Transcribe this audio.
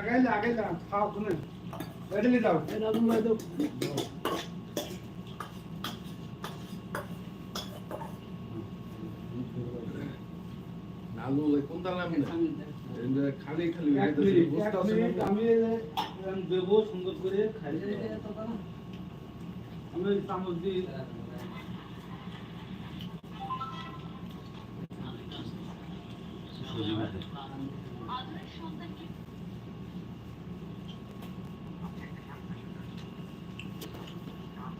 আগাইলে আগাইলে খাও শুনে বেডে যাও। এটা আগুন লাগে তো কোন তালা আমি খালি খালি আমি দেবো সুন্দর করে খাই। আমি চামচ দিয়ে